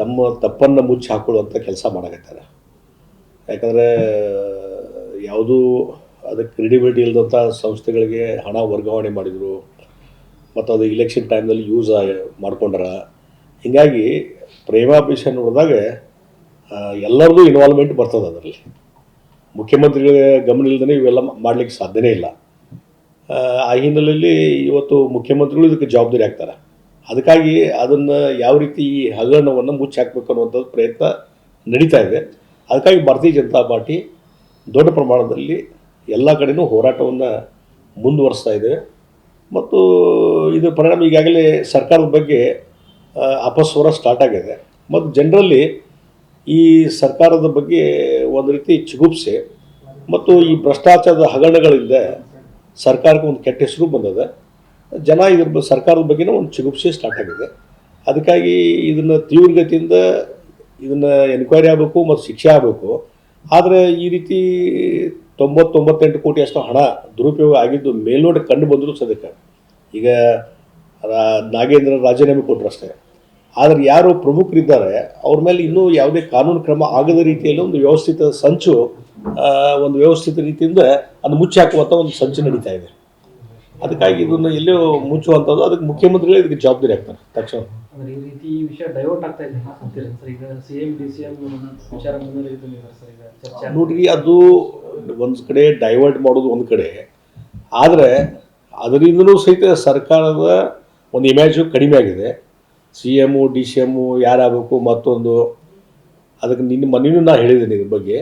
ತಮ್ಮ ತಪ್ಪನ್ನು ಮುಚ್ಚಿ ಹಾಕೊಳ್ಳುವಂಥ ಕೆಲಸ ಮಾಡಕತ್ತಾರೆ. ಯಾಕಂದರೆ, ಯಾವುದೂ ಅದಕ್ಕೆ ಕ್ರೆಡಿಬಿಲಿಟಿ ಇಲ್ಲದಂಥ ಸಂಸ್ಥೆಗಳಿಗೆ ಹಣ ವರ್ಗಾವಣೆ ಮಾಡಿದರು, ಮತ್ತು ಅದು ಇಲೆಕ್ಷನ್ ಟೈಮ್ನಲ್ಲಿ ಯೂಸ್ ಮಾಡ್ಕೊಂಡಾರ. ಹೀಗಾಗಿ ಪ್ರೇಮಾಭಿಷ ನೋಡಿದಾಗ ಎಲ್ಲರದು ಇನ್ವಾಲ್ವ್ಮೆಂಟ್ ಬರ್ತದೆ ಅದರಲ್ಲಿ. ಮುಖ್ಯಮಂತ್ರಿಗಳ ಗಮನ ಇಲ್ಲದೇ ಇವೆಲ್ಲ ಮಾಡಲಿಕ್ಕೆ ಸಾಧ್ಯನೇ ಇಲ್ಲ. ಆ ಹಿನ್ನೆಲೆಯಲ್ಲಿ ಇವತ್ತು ಮುಖ್ಯಮಂತ್ರಿಗಳು ಇದಕ್ಕೆ ಜವಾಬ್ದಾರಿ ಆಗ್ತಾರೆ. ಅದಕ್ಕಾಗಿ ಅದನ್ನು ಯಾವ ರೀತಿ ಈ ಹಗರಣವನ್ನು ಮುಚ್ಚಿ ಹಾಕಬೇಕು ಅನ್ನುವಂಥದ್ದು ಪ್ರಯತ್ನ ನಡೀತಾ ಇದೆ. ಅದಕ್ಕಾಗಿ ಭಾರತೀಯ ಜನತಾ ಪಾರ್ಟಿ ದೊಡ್ಡ ಪ್ರಮಾಣದಲ್ಲಿ ಎಲ್ಲ ಕಡೆನೂ ಹೋರಾಟವನ್ನು ಮುಂದುವರಿಸ್ತಾ ಇದೆ. ಮತ್ತು ಇದು ಪರಿಣಾಮ ಈಗಾಗಲೇ ಸರ್ಕಾರದ ಬಗ್ಗೆ ಅಪಸ್ವರ ಸ್ಟಾರ್ಟ್ ಆಗಿದೆ. ಮತ್ತು ಜನರಲ್ಲಿ ಈ ಸರ್ಕಾರದ ಬಗ್ಗೆ ಒಂದು ರೀತಿ ಚಿಗುಪ್ಸೆ ಮತ್ತು ಈ ಭ್ರಷ್ಟಾಚಾರದ ಹಗರಣಗಳಿಂದ ಸರ್ಕಾರಕ್ಕೆ ಒಂದು ಕೆಟ್ಟ ಹೆಸರು ಬಂದಿದೆ. ಜನ ಇದ್ರ ಸರ್ಕಾರದ ಬಗ್ಗೆನೂ ಒಂದು ಚಿಗುಪ್ಸೆ ಸ್ಟಾರ್ಟ್ ಆಗಿದೆ. ಅದಕ್ಕಾಗಿ ಇದನ್ನು ತೀವ್ರಗತಿಯಿಂದ ಇದನ್ನು ಎನ್ಕ್ವೈರಿ ಆಗಬೇಕು ಮತ್ತು ಶಿಕ್ಷೆ ಆಗಬೇಕು. ಆದರೆ ಈ ರೀತಿ ತೊಂಬತ್ತೊಂಬತ್ತೆಂಟು ಕೋಟಿ ಅಷ್ಟು ಹಣ ದುರುಪಯೋಗ ಆಗಿದ್ದು ಮೇಲ್ನೋಟ ಕಂಡು ಬಂದರೂ ಸದ್ಯಕ್ಕೆ. ಈಗ ನಾಗೇಂದ್ರ ರಾಜೀನಾಮೆ ಕೊಟ್ಟರು ಅಷ್ಟೇ. ಆದರೆ ಯಾರು ಪ್ರಮುಖರಿದ್ದಾರೆ, ಅವ್ರ ಮೇಲೆ ಇನ್ನೂ ಯಾವುದೇ ಕಾನೂನು ಕ್ರಮ ಆಗದ ರೀತಿಯಲ್ಲಿ ಒಂದು ವ್ಯವಸ್ಥಿತ ಸಂಚು ಒಂದು ವ್ಯವಸ್ಥಿತ ರೀತಿಯಿಂದ ಅದು ಮುಚ್ಚಿ ಹಾಕುವಂಥ ಒಂದು ಸಂಚು ನಡೀತಾ ಇದೆ. ಅದಕ್ಕಾಗಿ ಇದನ್ನು ಎಲ್ಲೋ ಮುಚ್ಚುವಂಥದ್ದು ಅದಕ್ಕೆ ಮುಖ್ಯಮಂತ್ರಿಗಳೇ ಇದಕ್ಕೆ ಜವಾಬ್ದಾರಿ ಆಗ್ತಾರೆ. ತಕ್ಷಣ. ಅಂದ್ರೆ ಈ ರೀತಿ ಈ ವಿಷಯ ಡೈವರ್ಟ್ ಆಗ್ತಾ ಇದೆ ಅಂತೀರ ಸರ್ ಈಗ C M D C M ವಿಚಾರ ಸರ್ ಈಗ ಚರ್ಚೆ ನೋಡ್ರಿ ಅದು ಒಂದು ಕಡೆ ಡೈವರ್ಟ್ ಮಾಡೋದು ಒಂದು ಕಡೆ. ಆದರೆ ಅದರಿಂದಲೂ ಸಹಿತ ಸರ್ಕಾರದ ಒಂದು ಇಮೇಜು ಕಡಿಮೆ ಆಗಿದೆ. C M D C M ಯಾರಾಗಬೇಕು ಮತ್ತೊಂದು ಅದಕ್ಕೆ ನಿನ್ನ ಮನೇನು ನಾನು ಹೇಳಿದ್ದೀನಿ ಇದ್ರ ಬಗ್ಗೆ.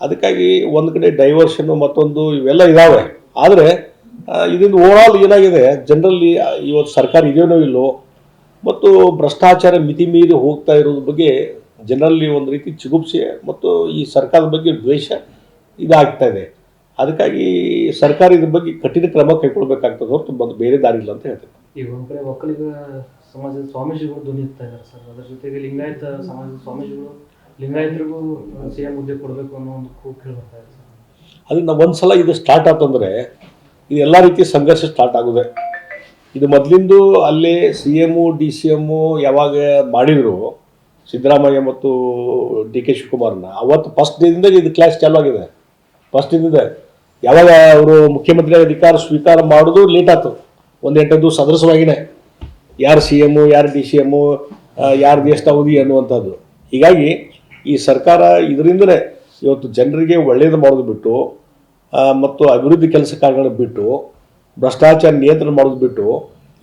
ಅದಕ್ಕಾಗಿ ಒಂದು ಕಡೆ ಡೈವರ್ಷನ್ನು ಮತ್ತೊಂದು ಇವೆಲ್ಲ ಇದ್ದಾವೆ ಆದರೆ ಇದರಿಂದ ಓವರಾಲ್ ಏನಾಗಿದೆ? ಜನರಲ್ಲಿ ಇವತ್ತು ಸರ್ಕಾರ ಇದೆಯೋ ಇಲ್ಲೋ? ಮತ್ತು ಭ್ರಷ್ಟಾಚಾರ ಮಿತಿ ಮೀರಿ ಹೋಗ್ತಾ ಇರೋದ್ರ ಬಗ್ಗೆ ಜನರಲ್ಲಿ ಒಂದು ರೀತಿ ಚಿಗುಪ್ಸೆ ಮತ್ತು ಈ ಸರ್ಕಾರದ ಬಗ್ಗೆ ದ್ವೇಷ ಇದಾಗ್ತಾ ಇದೆ. ಅದಕ್ಕಾಗಿ ಸರ್ಕಾರ ಇದ್ರ ಬಗ್ಗೆ ಕಠಿಣ ಕ್ರಮ ಕೈಗೊಳ್ಬೇಕಾಗ್ತದೆ ಹೊರತು ಬಂದು ಬೇರೆ ದಾರಿ ಇಲ್ಲ ಅಂತ ಹೇಳ್ತೇವೆ ಈಗ ಒಂದು ಕಡೆ ಒಕ್ಕಲಿಗ ಸಮಾಜದ ಸ್ವಾಮೀಜಿಗಳು ಧ್ವನಿ ಎತ್ತಾ ಇದ್ದಾರೆ ಸರ್. ಅದರ ಜೊತೆಗೆ ಲಿಂಗಾಯತ ಸಮಾಜದ ಸ್ವಾಮೀಜಿಗಳು ಲಿಂಗಾಯತರಿಗೂ ಸಿ ಎಂ ಹುದ್ದೆ ಕೊಡಬೇಕು ಅನ್ನೋ ಒಂದು ಕೂಗು ಕೇಳಿ ಬರ್ತಾ ಇದೆ ಸರ್. ಅದನ್ನ ಒಂದು ಸಲ ಇದು ಸ್ಟಾರ್ಟ್ ಆತಂದ್ರೆ ಇದು ಎಲ್ಲ ರೀತಿ ಸಂಘರ್ಷ ಸ್ಟಾರ್ಟ್ ಆಗಿದೆ. ಇದು ಮೊದಲಿಂದು ಅಲ್ಲಿ C M D C M ಯಾವಾಗ ಮಾಡಿದ್ರು ಸಿದ್ದರಾಮಯ್ಯ ಮತ್ತು ಡಿ ಕೆ ಶಿವಕುಮಾರ್ನ, ಅವತ್ತು ಫಸ್ಟ್ ಡೇದಿಂದ ಇದು ಕ್ಲಾಸ್ ಚಾಲು ಆಗಿದೆ. ಫಸ್ಟ್ ಇದ್ದಿದೆ ಯಾವಾಗ ಅವರು ಮುಖ್ಯಮಂತ್ರಿ ಅಧಿಕಾರ ಸ್ವೀಕಾರ ಮಾಡೋದು ಲೇಟ್ ಆಯ್ತು ಒಂದು ಎಂಟು ದಿವಸ ಸದೃಶವಾಗಿನೇ. ಯಾರು ಸಿ ಎಮ್ಮು ಯಾರು ಡಿ ಸಿ ಎಮ್ಮು ಯಾರು ದೇಶದ ಅವಧಿ ಅನ್ನುವಂಥದ್ದು ಹೀಗಾಗಿ ಈ ಸರ್ಕಾರ ಇದರಿಂದಲೇ ಇವತ್ತು ಜನರಿಗೆ ಒಳ್ಳೆಯದು ಮಾಡೋದು ಬಿಟ್ಟು ಮತ್ತು ಅಭಿವೃದ್ಧಿ ಕೆಲಸ ಕಾರ್ಯಗಳನ್ನು ಬಿಟ್ಟು, ಭ್ರಷ್ಟಾಚಾರ ನಿಯಂತ್ರಣ ಮಾಡೋದು ಬಿಟ್ಟು,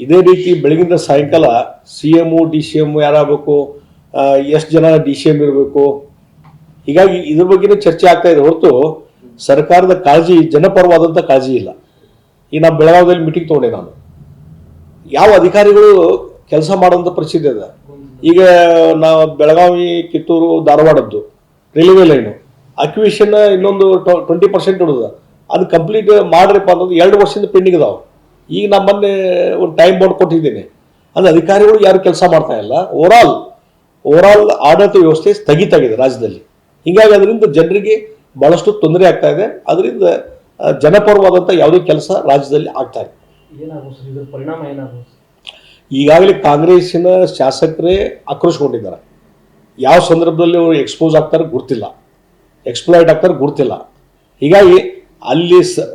ಇದೇ ರೀತಿ ಬೆಳಗಿಂದ ಸಾಯಂಕಾಲ C M D C M ಯಾರಾಗಬೇಕು ಎಷ್ಟು ಜನ ಡಿ ಸಿ ಎಂ ಇರಬೇಕು. ಹೀಗಾಗಿ ಇದ್ರ ಬಗ್ಗೆನೇ ಚರ್ಚೆ ಆಗ್ತಾ ಇದೆ ಹೊರತು ಸರ್ಕಾರದ ಕಾಳಜಿ, ಜನಪರವಾದಂಥ ಕಾಳಜಿ ಇಲ್ಲ. ಈಗ ನಾವು ಬೆಳಗಾವಿಯಲ್ಲಿ ಮೀಟಿಂಗ್ ತೊಗೊಂಡೆ ನಾನು. ಯಾವ ಅಧಿಕಾರಿಗಳು ಕೆಲಸ ಮಾಡೋಂಥ ಪರಿಸ್ಥಿತಿ ಇದೆ. ಈಗ ನಾವು ಬೆಳಗಾವಿ, ಕಿತ್ತೂರು, ಧಾರವಾಡದ್ದು ರೈಲ್ವೆ ಲೈನು ಅಕ್ವಿಷನ್ ಇನ್ನೊಂದು ಟ್ವೆಂಟಿ ಪರ್ಸೆಂಟ್ ಉಳಿದ ಅದು ಕಂಪ್ಲೀಟ್ ಮಾಡ್ರಿಪ್ಪ ಅನ್ನೋದು ಎರಡು ವರ್ಷದಿಂದ ಪೆಂಡಿಂಗ್ ಇದಾವೆ. ಈಗ ನಮ್ಮಲ್ಲಿ ಮೊನ್ನೆ ಒಂದು ಟೈಮ್ ಬೋರ್ಡ್ ಕೊಟ್ಟಿದ್ದೀನಿ. ಅಂದರೆ ಅಧಿಕಾರಿಗಳು ಯಾರು ಕೆಲಸ ಮಾಡ್ತಾ ಇಲ್ಲ. ಓವರಾಲ್ ಓವರಾಲ್ ಆಡಳಿತ ವ್ಯವಸ್ಥೆ ಸ್ಥಗಿತಾಗಿದೆ ರಾಜ್ಯದಲ್ಲಿ. ಹೀಗಾಗಿ ಅದರಿಂದ ಜನರಿಗೆ ಬಹಳಷ್ಟು ತೊಂದರೆ ಆಗ್ತಾ ಇದೆ. ಅದರಿಂದ ಜನಪರವಾದಂಥ ಯಾವುದೇ ಕೆಲಸ ರಾಜ್ಯದಲ್ಲಿ ಆಗ್ತಾ ಇದೆ ಪರಿಣಾಮ ಏನಾಗುತ್ತೆ ಈಗಾಗಲೇ ಕಾಂಗ್ರೆಸ್ಸಿನ ಶಾಸಕರೇ ಆಕ್ರೋಶಗೊಂಡಿದ್ದಾರೆ. ಯಾವ ಸಂದರ್ಭದಲ್ಲಿ ಅವರು ಎಕ್ಸ್ಪೋಸ್ ಆಗ್ತಾರೆ ಗುರ್ತಿಲ್ಲ ಎಕ್ಸ್ಪ್ಲಾಯ್ಟ್ ಆಗ್ತಾರೆ ಗುರ್ತಿಲ್ಲ ಹೀಗಾಗಿ ಅಲ್ಲಿ ಸ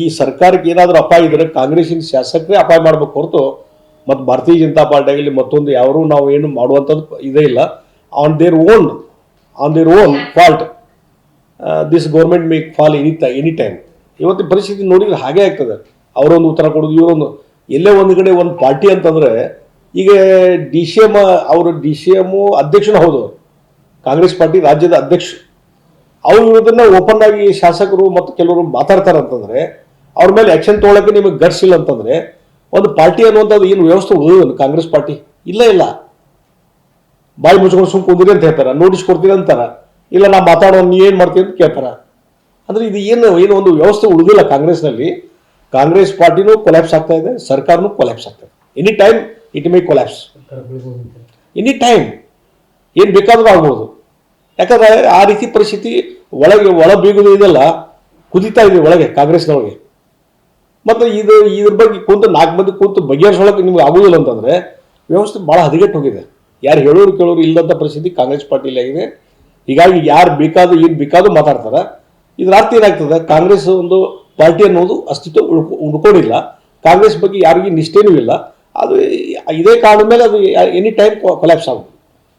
ಈ ಸರ್ಕಾರಕ್ಕೆ ಏನಾದರೂ ಅಪಾಯ ಇದ್ದರೆ ಕಾಂಗ್ರೆಸ್ಸಿನ ಶಾಸಕರೇ ಅಪಾಯ ಮಾಡಬೇಕು ಹೊರತು ಮತ್ತು ಭಾರತೀಯ ಜನತಾ ಪಾರ್ಟಿ ಆಗಲಿ ಮತ್ತೊಂದು ಯಾರು ನಾವು ಏನು ಮಾಡುವಂಥದ್ದು ಇದೇ ಇಲ್ಲ. On their own on their own fault this government make fall any ಟ ಎನಿ ಟೈಮ್ ಇವತ್ತಿನ ಪರಿಸ್ಥಿತಿ ನೋಡಿದ್ರೆ ಹಾಗೆ ಆಗ್ತದೆ. ಅವರೊಂದು ಉತ್ತರ ಕೊಡೋದು, ಇವರೊಂದು. ಎಲ್ಲೇ ಒಂದು ಕಡೆ ಒಂದು ಪಾರ್ಟಿ ಅಂತಂದ್ರೆ, ಈಗ ಡಿ ಸಿ ಎಂ ಅವರು ಡಿ ಸಿ ಎಮ್ಮು ಅಧ್ಯಕ್ಷನೂ ಹೌದು. ಕಾಂಗ್ರೆಸ್ ಪಾರ್ಟಿ ರಾಜ್ಯದ ಅಧ್ಯಕ್ಷ ಅವ್ರು ಇರೋದನ್ನ ಓಪನ್ ಆಗಿ ಶಾಸಕರು ಮತ್ತು ಕೆಲವರು ಮಾತಾಡ್ತಾರೆ ಅಂತಂದ್ರೆ ಅವ್ರ ಮೇಲೆ ಆಕ್ಷನ್ ತೊಗೊಳಕ್ಕೆ ನಿಮಗೆ ಗಟ್ಸ್ ಇಲ್ಲ ಅಂತಂದ್ರೆ ಒಂದು ಪಾರ್ಟಿ ಅನ್ನುವಂಥದ್ದು ಏನು ವ್ಯವಸ್ಥೆ ಉಳಿಯೋದು ಕಾಂಗ್ರೆಸ್ ಪಾರ್ಟಿ? ಇಲ್ಲ ಇಲ್ಲ. ಬಾಯಿ ಮುಚ್ಕೊಂಡು ಸುಮ್ ಕುಂದಿರಿ ಅಂತ ಹೇಳ್ತಾರ. ನೋಟಿಸ್ ಕೊಡ್ತೀರಿ ಅಂತಾರ. ಇಲ್ಲ ನಾ ಮಾತಾಡೋ ನೀ ಏನು ಮಾಡ್ತೀನಿ ಅಂತ ಕೇಳ್ತಾರ. ಅಂದ್ರೆ ಇದು ಏನು ಏನು ಒಂದು ವ್ಯವಸ್ಥೆ ಉಳಿದಿಲ್ಲ ಕಾಂಗ್ರೆಸ್ನಲ್ಲಿ. ಕಾಂಗ್ರೆಸ್ ಪಾರ್ಟಿನೂ ಕೊಲ್ಯಾಪ್ಸ್ ಆಗ್ತಾ ಇದೆ ಸರ್ಕಾರನು ಕೊಲ್ಯಾಪ್ಸ್ ಆಗ್ತಾ ಇದೆ. Any time it may collapse any time ಏನು ಬೇಕಾದ್ರೂ ಆಗ್ಬೋದು. ಯಾಕಂದ್ರೆ ಆ ರೀತಿ ಪರಿಸ್ಥಿತಿ ಒಳಗೆ ಒಳ ಬೀಗುದು ಇದೆಲ್ಲ ಕುದಿತಾ ಇದೆ ಒಳಗೆ ಕಾಂಗ್ರೆಸ್ನೊಳಗೆ ಮತ್ತು ಇದು ಇದ್ರ ಬಗ್ಗೆ ಕೂತು ನಾಲ್ಕು ಮಂದಿ ಕೂತು ಬಗೆಹರಿಸೋಳಕ್ಕೆ ನಿಮ್ಗೆ ಆಗೋದಿಲ್ಲ ಅಂತಂದರೆ ವ್ಯವಸ್ಥೆ ಭಾಳ ಹದಗೆಟ್ಟು ಹೋಗಿದೆ. ಯಾರು ಹೇಳೋರು ಕೇಳೋರು ಇಲ್ಲದಂಥ ಪರಿಸ್ಥಿತಿ ಕಾಂಗ್ರೆಸ್ ಪಾರ್ಟಿಲಿ ಆಗಿದೆ. ಹೀಗಾಗಿ ಯಾರು ಬೇಕಾದ್ರೂ ಏನು ಬೇಕಾದ್ರೂ ಮಾತಾಡ್ತಾರೆ. ಇದರ ಅರ್ಥ ಏನಾಗ್ತದೆ? ಕಾಂಗ್ರೆಸ್ ಒಂದು ಪಾರ್ಟಿ ಅನ್ನೋದು ಅಸ್ತಿತ್ವ ಉಳ್ಕೊ, ಉಳ್ಕೊಂಡಿಲ್ಲ. ಕಾಂಗ್ರೆಸ್ ಬಗ್ಗೆ ಯಾರಿಗೂ ನಿಷ್ಠೇನೂ ಇಲ್ಲ. ಅದು ಇದೇ ಕಾರಣದ ಮೇಲೆ ಅದು ಎನಿ ಟೈಮ್ ಕೊಲ್ಯಾಪ್ಸ್ ಆಗುತ್ತೆ.